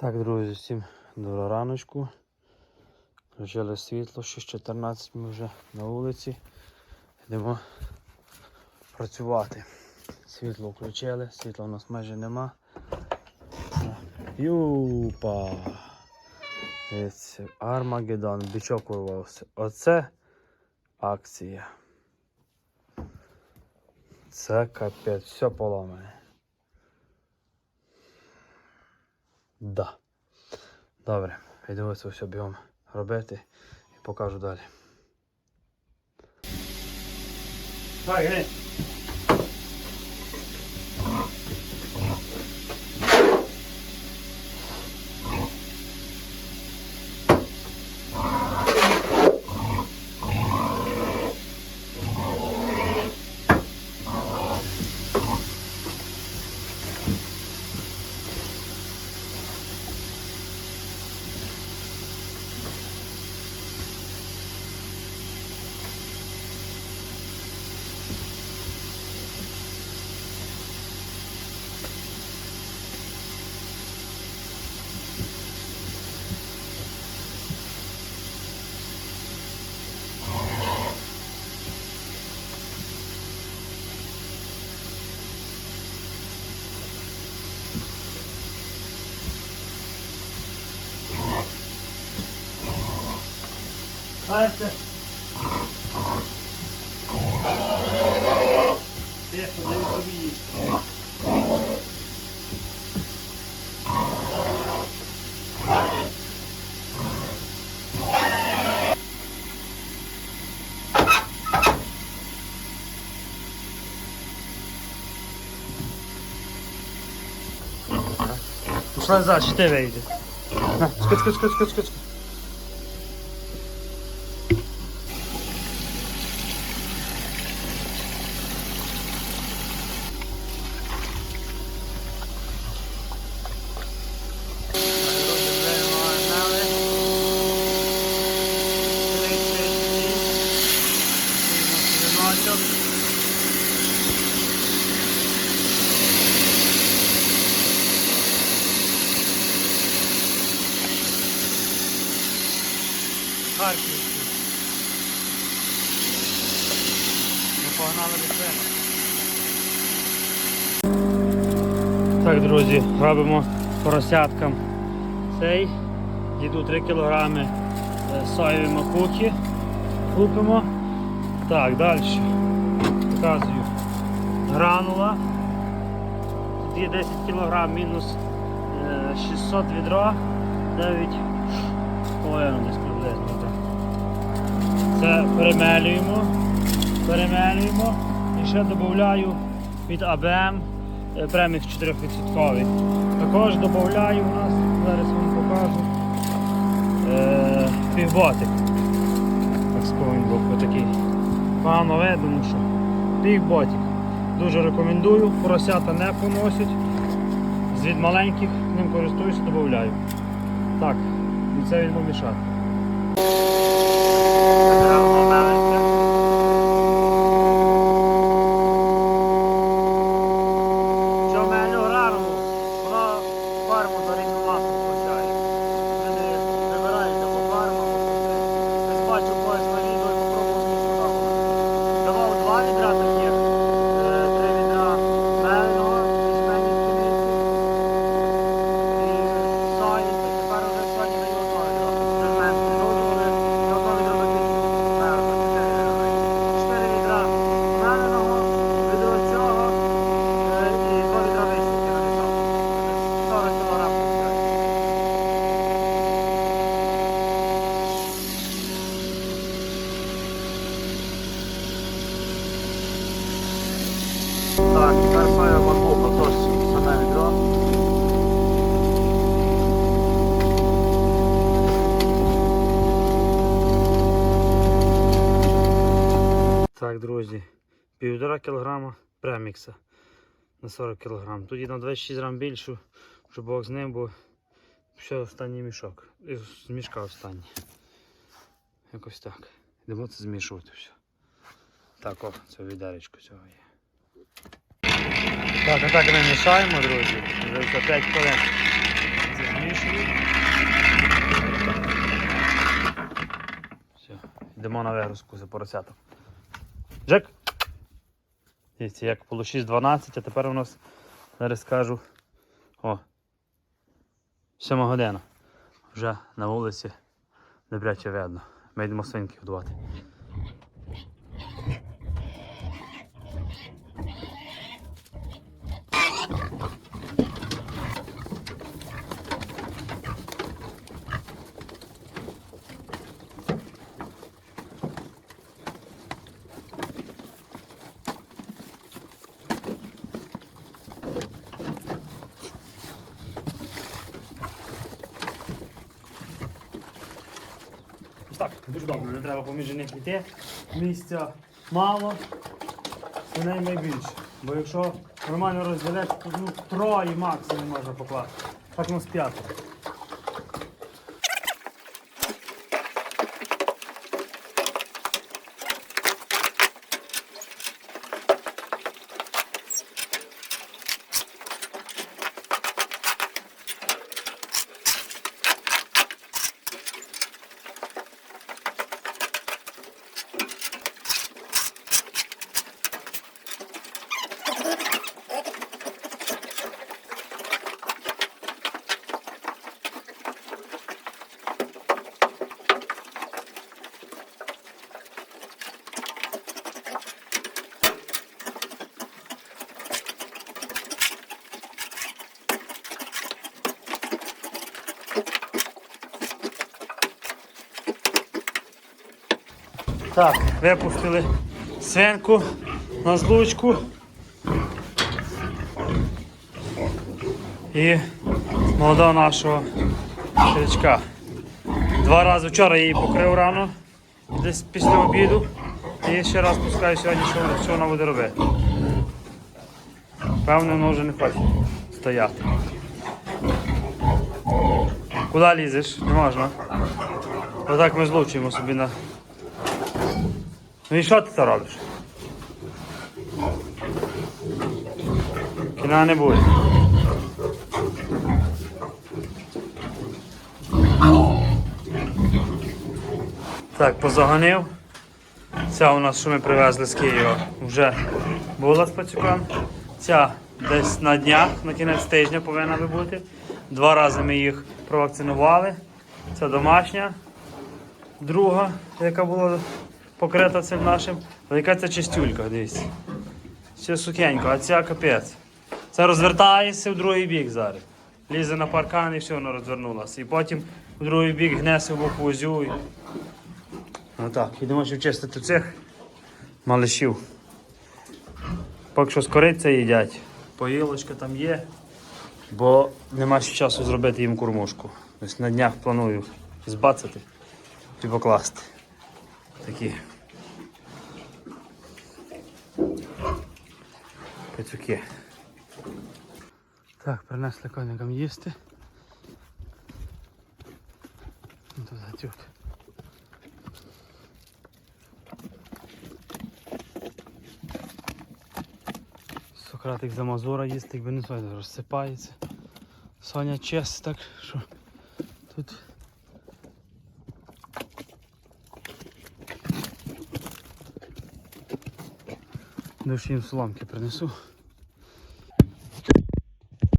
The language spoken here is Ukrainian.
Так, друзі, всім доброго раночку. Включили світло, 6.14 ми вже на вулиці. Йдемо працювати. Світло включили, світла у нас майже нема. Юпа! Армагеддон, бичок урвався. Оце акція. Це капець, все поламане. Да. Добре, йду це все бігом робити і покажу далі. Так, гей. Бачите? Тихо, не собі їсти. Пішла за, чи ти вийде. На, скоч, скоч, скоч, Харківський. Ми погнали до себе. Так, друзі, робимо поросяткам цей. Діду 3 кг соєві макухи. Купимо. Так, далі. Показую. Гранула. Тут є 10 кг мінус е, 600 відро. 9 половину десь приблизно. Це перемелюємо. Перемелюємо. І ще додаю від АБМ е, премікс 4%. Також додаю у нас, зараз вам покажу. Е, півботик. Так був отакий. Погано видно, що півботик. Дуже рекомендую. Поросята не поносять. З маленьких ним користуюся, додаю. Так, і це він помішати. Півтора кілограма премікса на 40 кг. Тоді на 26 грам більшу, щоб бог з ним, бо все останній мішок. І з мішка останній. Якось так. Йдемо це змішувати все. Так, о, це відаречко цього є. Так, а так ми мішаємо, друзі. Вже за 5 хвилин це змішуємо. Все, йдемо на вигрузку за поросятом. Джек! Дивіться, як було 6.12, а тепер у нас, зараз скажу, о, 7 година. Вже на вулиці добряче видно. Ми йдемо свинки годувати. Так, дуже добре, не треба поміж них йти. Місця мало, свиней найбільше. Бо якщо нормально розділяти, то ну, троє максимум можна покласти. Так у нас п'ятеро. Так, випустили свинку на злучку. І молодого нашого черечка. Два рази вчора її покрив рано, десь після обіду. І ще раз пускаю сьогодні, що, що вона буде робити. Певно, вона вже не хоче стояти. Куди лізеш? Не можна. Отак ми злучуємо собі на Ну і що ти це робиш? Кіна не буде. Так, позагонив. Ця у нас, що ми привезли з Києва, вже була з пацюком. Ця десь на днях, на кінець тижня повинна би бути. Два рази ми їх провакцинували. Це домашня, друга, яка була покрита цим нашим. Але яка це чистюлька, дивіться. Це сукенька, а ця капець. Це розвертається в другий бік зараз. Лізе на паркан і все, воно розвернулося. І потім в другий бік гнесе в боку. І... Отак, ідемо ще чистити цих малишів. Поки що скориться їдять. Поїлочка там є, бо нема ще часу зробити їм кормушку. Ось на днях планую збацати і покласти. Такі. Пацюки. Так, принесли коникам їсти. Ну, Тут гатюк. Сократик за мазура їсти, якби не знаю, розсипається. Соня честь так, що тут Дощ їм соломки принесу.